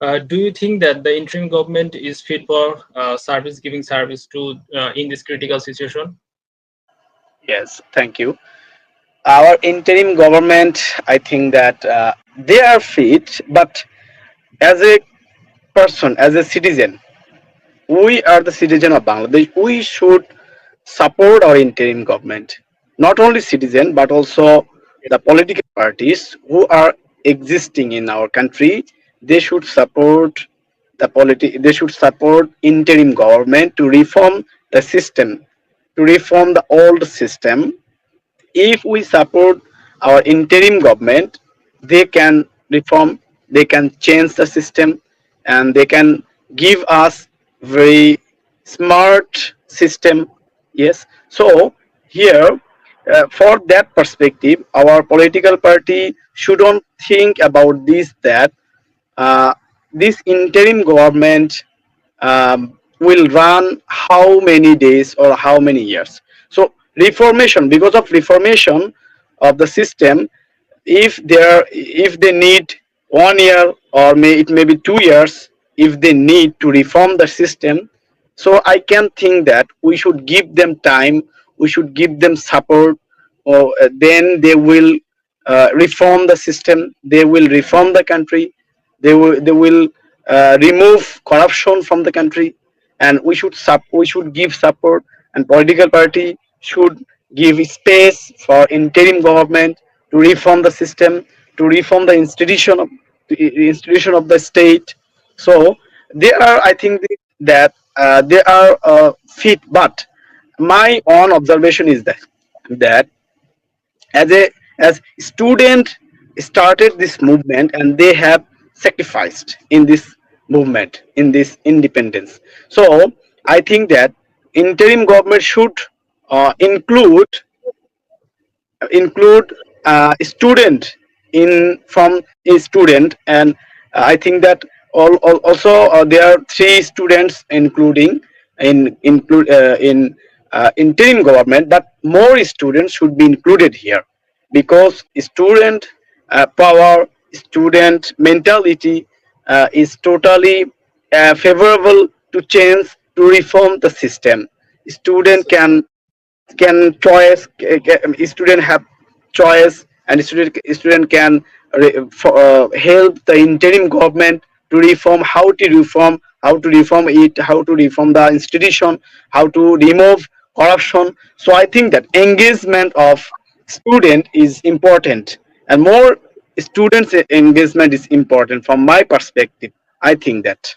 Uh, do you think that the interim government is fit for uh, service giving service to uh, in this critical situation? Yes, thank you. Our interim government, I think that uh, they are fit, but as a person, as a citizen, we are the citizen of Bangladesh. We should support our interim government. Not only citizen, but also the political parties who are existing in our country. They should support the politi- They should support interim government to reform the system, to reform the old system. If we support our interim government, they can reform, they can change the system, and they can give us very smart system yes so here uh, for that perspective our political party shouldn't think about this that this interim government um, will run how many days or how many years? So reformation because of reformation of the system if there if they need one year or may it may be two years if they need to reform the system so i can think that we should give them time we should give them support or uh, then they will uh, reform the system they will reform the country they will they will uh, remove corruption from the country and we should sup- we should give support and political party should give space for interim government to reform the system to reform the institution of the institution of the state. So there are i think that uh, they are uh, fit but my own observation is that that as a as student started this movement and they have sacrificed in this movement in this independence. So i think that interim government should uh, include include uh, student in from a student and i think that all, all also uh, there are three students including in include uh, in uh, interim government but more students should be included here. Because student uh, power student mentality uh, is totally uh, favorable to change to reform the system. Student can can choice ca- ca- student have choice and student student can for, uh, help the interim government to reform how to reform how to reform it how to reform the institution how to remove corruption. So i think that engagement of student is important. And more students engagement is important from my perspective. I think that